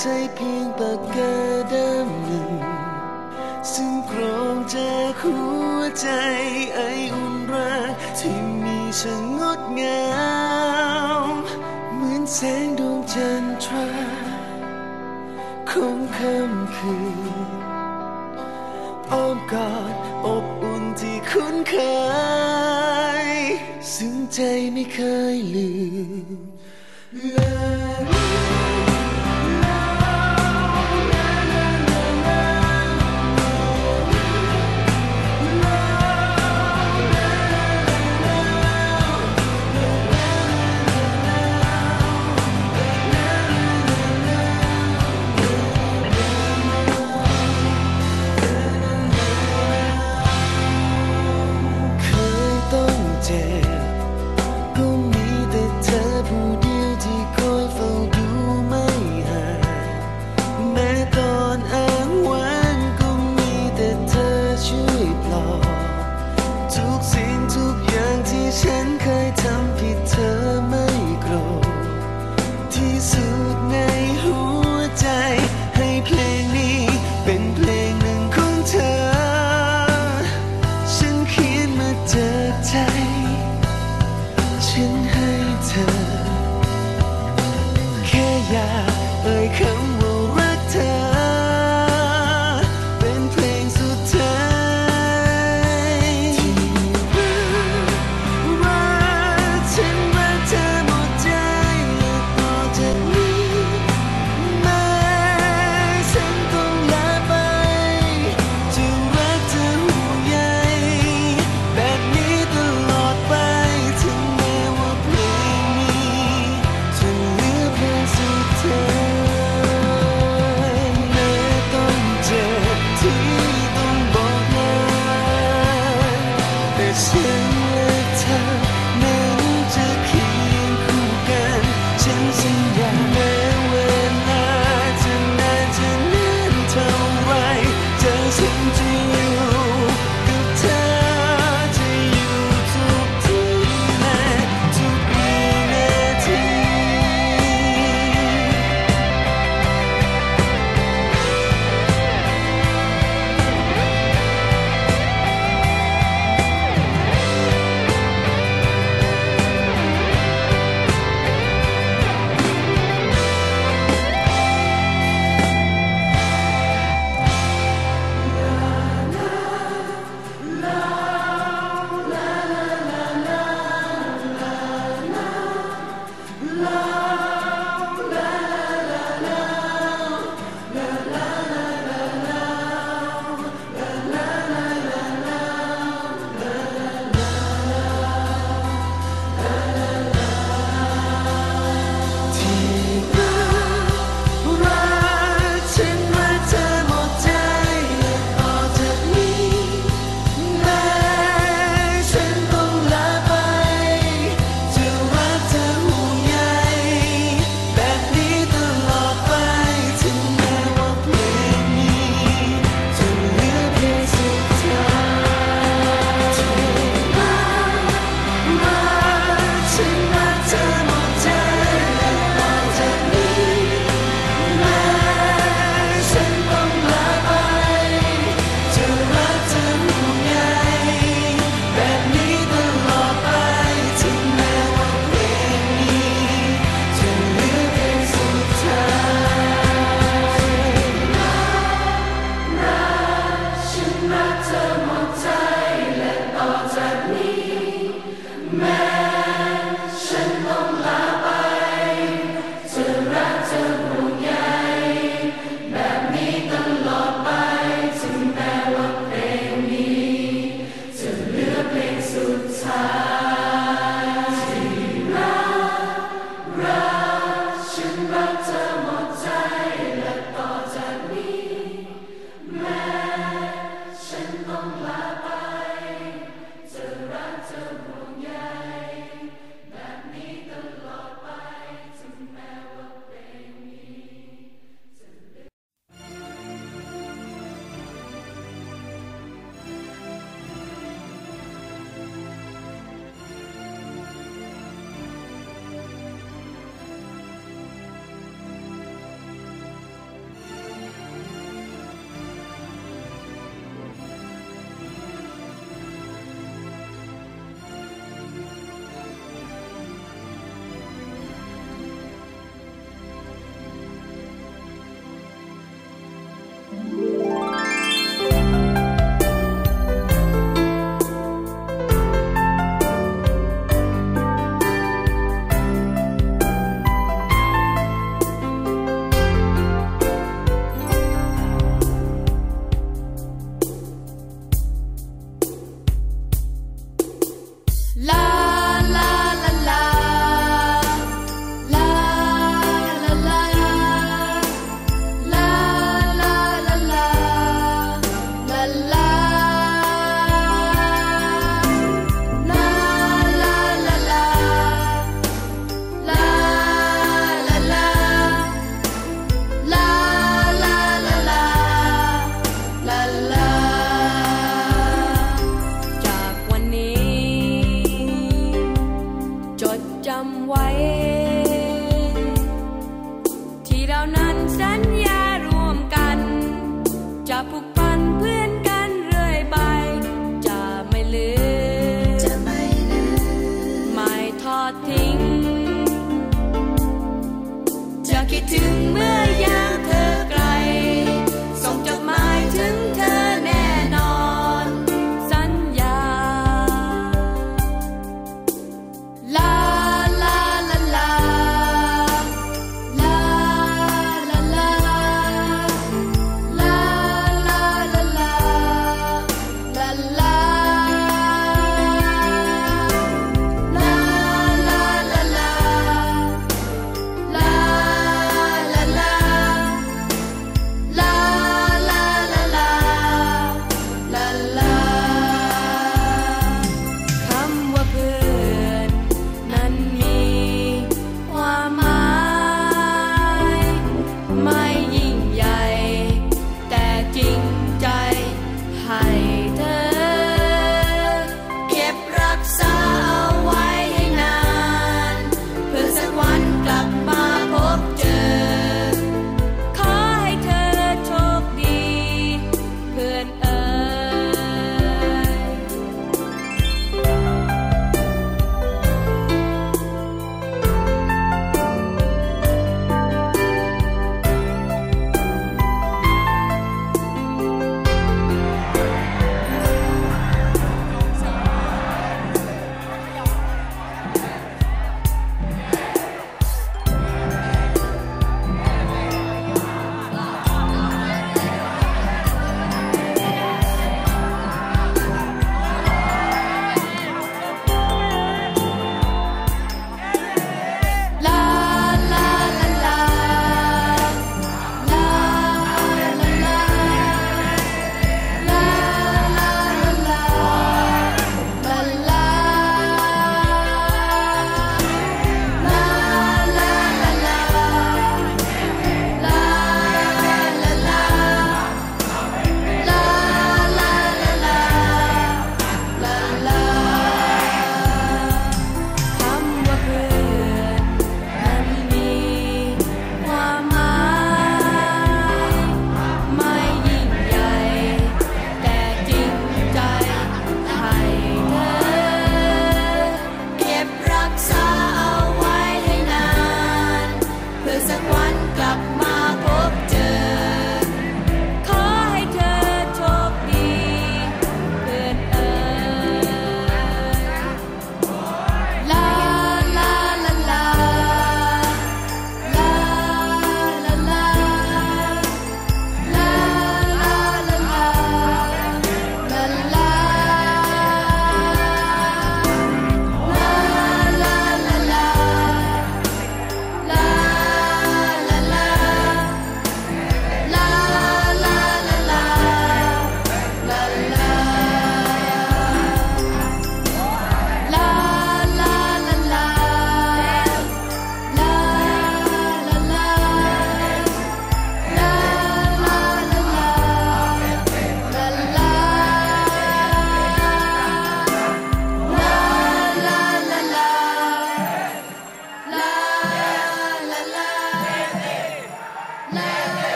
ใช่เพียงปากกาดำหนึ่ง ซึ่งกรองจากหัวใจไออุ่นรักที่มีช่างงดงามเหมือนแสงดวงจันทราของค่ำคืนอ้อมกอดอบอุ่นที่คุ้นเคย ซึ่งใจไม่เคยลืมเลย 爱恨。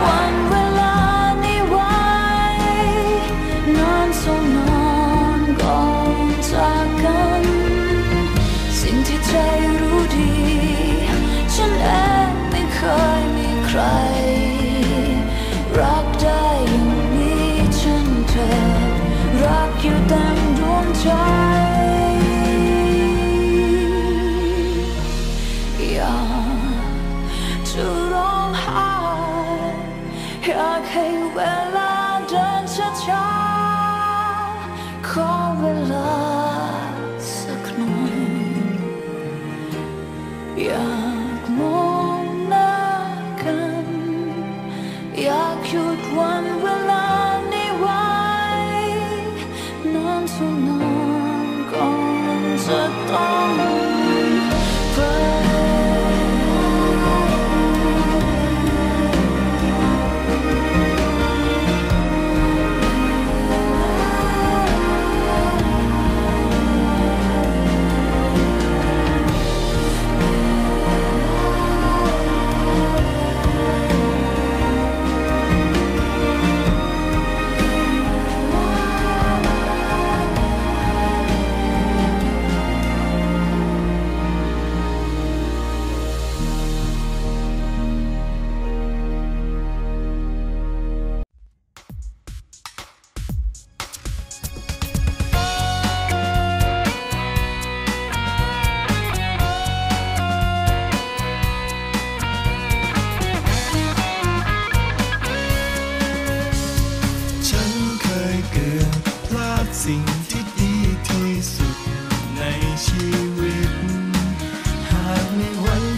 one hey, well.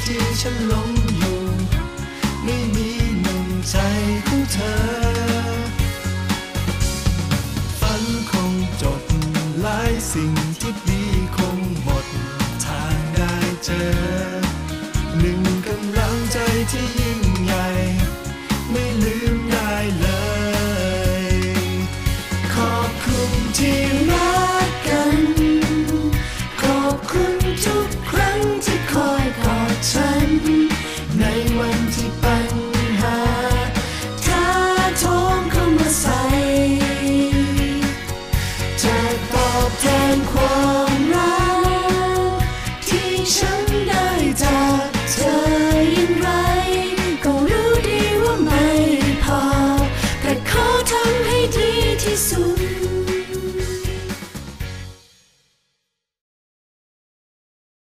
ที่ฉันหลงอยู่ ไม่มีหนุ่งใจของเธอ ฝันคงจดหลายสิ่งที่ดีคงหมด ทางได้เจอ หนึ่งกำลังใจที่ยิ่ง